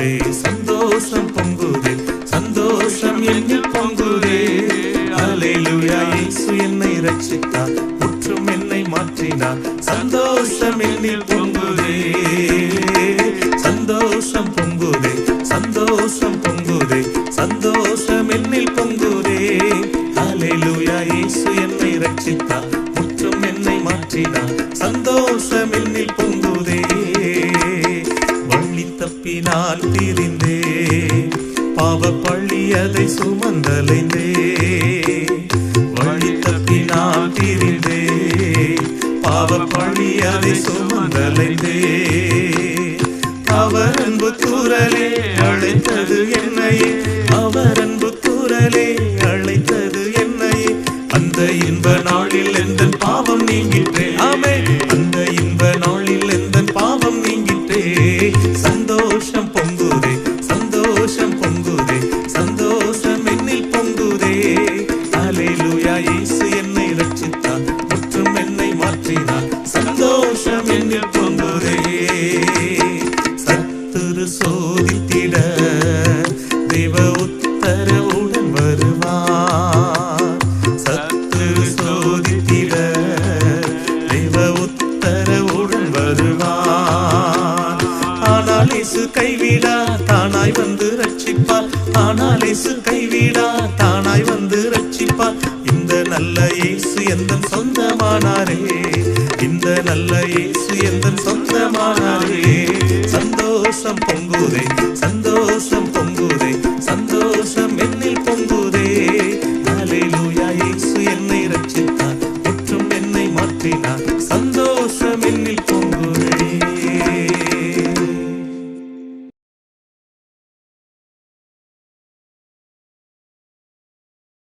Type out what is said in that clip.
பொங்குதே. சந்தோஷம் பொங்குதே. சந்தோஷம் எங்கள் பொங்குதே. அலையிலுயா இயேசு என்னை ரட்சித்தார் முற்றும் என்னை மாற்றினார். சந்தோஷம் என்னில் பொங்குதே. சந்தோஷம் பொங்குதே. சந்தோஷம் பொங்குதே. சந்தோஷம் என்னில் பொங்குதே. அலையிலுயா இயேசு என்னை ரட்சித்தார் முற்றும் என்னை மாற்றினார். சந்தோஷம் என்னில் வள்ளி தப்பினால் திரிந்தே. பாவ பள்ளி அதை சுமந்தலைந்தே. வழி தப்பினால் திரிந்தே. பாவ பள்ளி அதை சுமந்தலைந்தே. அவர் அன்பு தூரலே அழைத்தது என்னையே அவர் அன்பு தூரலே அழைத்தது என்னையே அந்த இன்ப நாளில் எந்த பாவம் நீங்கிட்டே ஆமே அந்த இன்ப நாளில் எந்த பாவம் நீங்கிட்டே சந்தோஷம் பொங்குதே சந்தோஷம் பொங்குதே சந்தோஷம் என்னில் பொங்குதே. அலையிலுயா இயேசு என்னை ரட்சித்தார் மற்றும் என்னை மாற்றினார். சந்தோஷம் என்னில் பொங்குதே. சத்துரு சோதித்திட தேவ ஆனால் கைவிடா தானாய் வந்து ரட்சிப்பார் ஆனால் இசு கைவிடா தானாய் வந்து ரட்சிப்பார் இந்த நல்ல இயேசு எந்த சொந்தமானாரே? இந்த நல்ல இயேசு எந்த சொந்தமானாரே? சந்தோஷம் பொங்குதே சந்தோஷம் பொங்குதே சந்தோஷம் என்ன